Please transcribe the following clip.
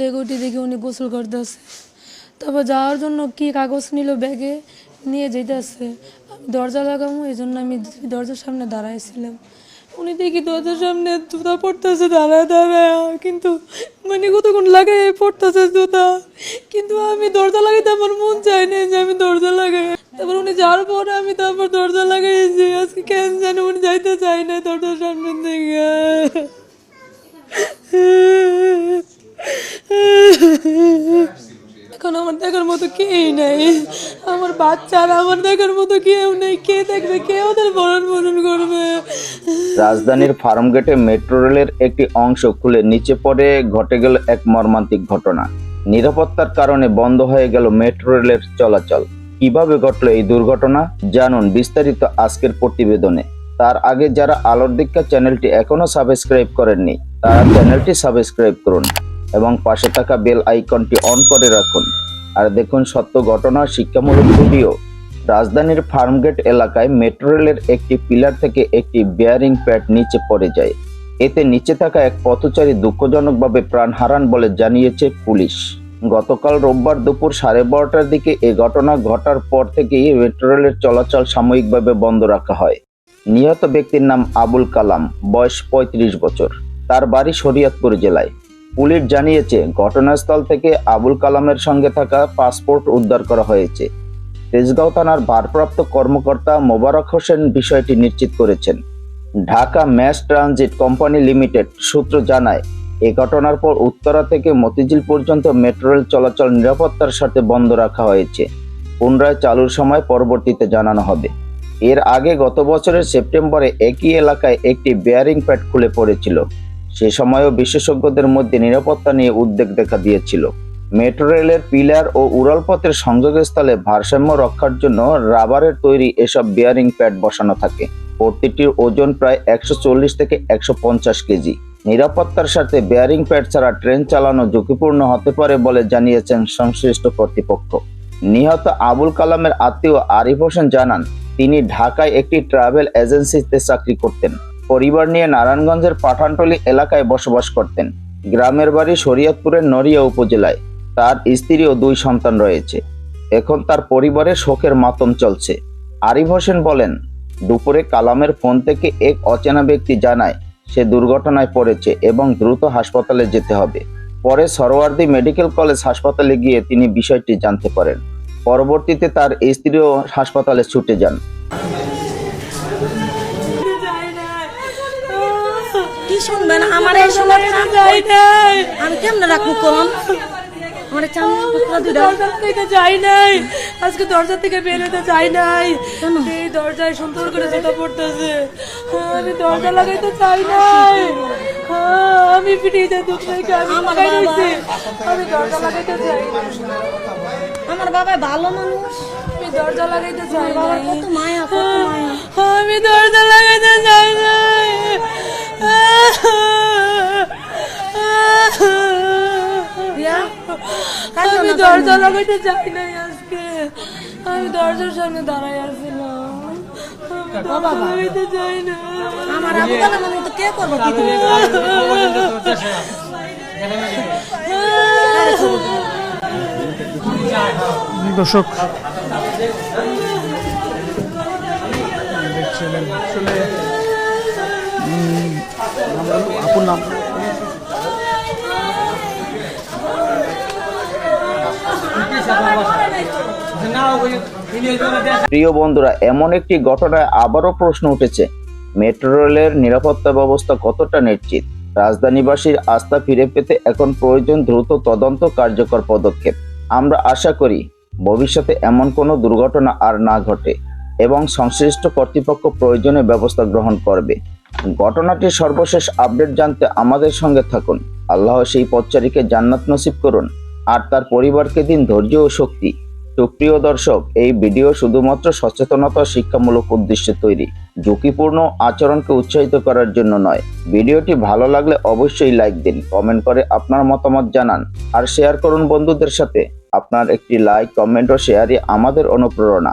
থেকে উঠে, দেখি উনি গোসল করতেছে তারপর যাওয়ার জন্য কি কাগজ নিল, ব্যাগে নিয়ে যেতেছে আমি দরজা লাগাবো, এই জন্য আমি দরজার সামনে দাঁড়াইছিলাম। উনি দেখি দরজার সামনে জুতা পড়তেছে দাঁড়ায় দাঁড়ায়। কিন্তু মানে কতক্ষণ লাগাই পড়তেছে জুতা। কিন্তু আমি দরজা লাগাইতে আমার মন চায় না যে আমি দরজা লাগাই তারপর উনি যাওয়ার পরে আমি তারপর দরজা লাগাইছি আজকে কেন জানি উনি যাইতে চাই না দরজার সামনে থেকে এখন আমার দেখার মতো কেই নাই। আমার বাচ্চারা আমার দেখার মতো কেউ নেই। কে দেখবে? কে ওদের ভরণ পোষণ করবে? রাজধানীর ফার্মগেটে মেট্রো রেলের একটি অংশ খুলে নিচে পড়ে ঘটে গেল এক মর্মান্তিক ঘটনা। নিরাপত্তার কারণে বন্ধ হয়ে গেল মেট্রো রেলের চলাচল। কীভাবে ঘটলো এই দুর্ঘটনা? জানুন বিস্তারিত আজকের প্রতিবেদনে। তার আগে যারা আলোর দীক্ষা চ্যানেলটি এখনও সাবস্ক্রাইব করেননি, তারা চ্যানেলটি সাবস্ক্রাইব করুন এবং পাশে থাকা বেল আইকনটি অন করে রাখুন। আর দেখুন, সত্য ঘটনা, শিক্ষামূলক ভিডিও। রাজধানীর ফার্মগেট এলাকায় মেট্রো রেলের একটি পিলার থেকে একটি বেয়ারিং প্যাড নিচে পড়ে যায়। এতে নিচে থাকা এক পথচারী দুঃখজনকভাবে প্রাণ হারান বলে জানিয়েছে পুলিশ। গতকাল রোববার দুপুর সাড়ে বারোটার দিকে এ ঘটনা ঘটার পর থেকেই মেট্রো রেলের চলাচল সাময়িকভাবে বন্ধ রাখা হয়। নিহত ব্যক্তির নাম আবুল কালাম, বয়স পঁয়ত্রিশ বছর। তার বাড়ি শরীয়তপুর জেলায়। পুলিশ জানিয়েছে, ঘটনাস্থল থেকে আবুল কালামের সঙ্গে থাকা পাসপোর্ট উদ্ধার করা হয়েছে। তেজগাঁও থানার ভারপ্রাপ্ত কর্মকর্তা মোবারক হোসেন বিষয়টি নিশ্চিত করেছেন। Dhaka mass transit company limited সূত্র জানায়, এ ঘটনার পর উত্তরা থেকে মতিঝিল পর্যন্ত মেট্রো রেল চলাচল নিরাপত্তার সাথে বন্ধ রাখা হয়েছে। পুনরায় চালুর সময় পরবর্তীতে জানানো হবে। এর আগে গত বছরের সেপ্টেম্বরে একই এলাকায় একটি বেয়ারিং প্যাড খুলে পড়েছিল। সে সময়ও বিশেষজ্ঞদের মধ্যে নিরাপত্তা নিয়ে উদ্বেগ দেখা দিয়েছিল। মেট্রো রেলের পিলার ও উড়ালপথের সংযোগস্থলে ভারসাম্য রক্ষার জন্য রাবারের তৈরি এসব বেয়ারিং প্যাড বসানো থাকে। প্রতিটির ওজন প্রায় একশো চল্লিশ থেকে একশো পঞ্চাশ কেজি। নিরাপত্তার সাথে বেয়ারিং প্যাড ছাড়া ট্রেন চালানো ঝুঁকিপূর্ণ হতে পারে বলে জানিয়েছেন সংশ্লিষ্ট কর্তৃপক্ষ। নিহত আবুল কালামের আত্মীয় আরিফ হোসেন জানান, তিনি ঢাকায় একটি ট্রাভেল এজেন্সিতে চাকরি করতেন। পরিবার নিয়ে নারায়ণগঞ্জের পাঠানটলি এলাকায় বসবাস করতেন। গ্রামের বাড়ি শরীয়তপুরের নড়িয়া উপজেলায়। তার স্ত্রী ও দুই সন্তান রয়েছে। এখন তার পরিবারে শোকের মাতম চলছে। আরিফ হোসেন বলেন, দুপুরে কালামের ফোন থেকে এক অচেনা ব্যক্তি জানায়, সে দুর্ঘটনায় পড়েছে এবং দ্রুত হাসপাতালে যেতে হবে। পরে সরোয়ার্দি মেডিকেল কলেজ হাসপাতালে গিয়ে তিনি বিষয়টি জানতে পারেন। পরবর্তীতে তার স্ত্রীও হাসপাতালে ছুটে যান। কি শুনবেন? আমার এই সময় আমি কেমনে রাখব কম আমার চামড়া যাই নাই। আজকে দরজা থেকে বের হতে যাই নাই। এই দরজায় সুন্দর করে জুতা পড়তেছে। আমি দরজা লাগাইতে চাই নাই। আমি দুধ আমি দরজা লাগাইতে চাই না। আমার বাবা ভালো মানুষ। আমি দরজা লাগাইতে চাই কত মায়া আমি দরজা লাগাইতে চাই দিয়া আমি দরজা লাগাইতে চাই নাই আজকে। আমি দরজার সামনে দাঁড়াই আসছিলাম আমি দরজা লাগাইতে চাই না আমার আবু কালাম আমি তো কে করব? দর্শক দেখছিলেন আসলে উম, নাম প্রিয় বন্ধুরা এমন একটি ঘটনায় আবারও প্রশ্ন উঠেছে। মেট্রো রেলের নিরাপত্তা ব্যবস্থা কতটা নিশ্চিত? রাজধানীবাসীর আস্থা ফিরে পেতে এখন প্রয়োজন দ্রুত তদন্ত কার্যকর পদক্ষেপ। আমরা আশা করি ভবিষ্যতে এমন কোনো দুর্ঘটনা আর না ঘটে এবং সংশ্লিষ্ট কর্তৃপক্ষ প্রয়োজনীয় ব্যবস্থা গ্রহণ করবে। ঘটনাটির সর্বশেষ আপডেট জানতে আমাদের সঙ্গে থাকুন। আল্লাহ সেই পথচারীকে জান্নাত নসিব করুন আর তার পরিবারকে দিন ধৈর্য ও শক্তি। সুপ্রিয় দর্শক, এই ভিডিও শুধুমাত্র সচেতনতা শিক্ষামূলক উদ্দেশ্যে তৈরি। ঝুঁকিপূর্ণ আচরণকে উৎসাহিত করার জন্য নয়। ভিডিওটি ভালো লাগলে অবশ্যই লাইক দিন, কমেন্ট করে আপনার মতামত জানান আর শেয়ার করুন বন্ধুদের সাথে। আপনার একটি লাইক, কমেন্ট ও শেয়ারই আমাদের অনুপ্রেরণা।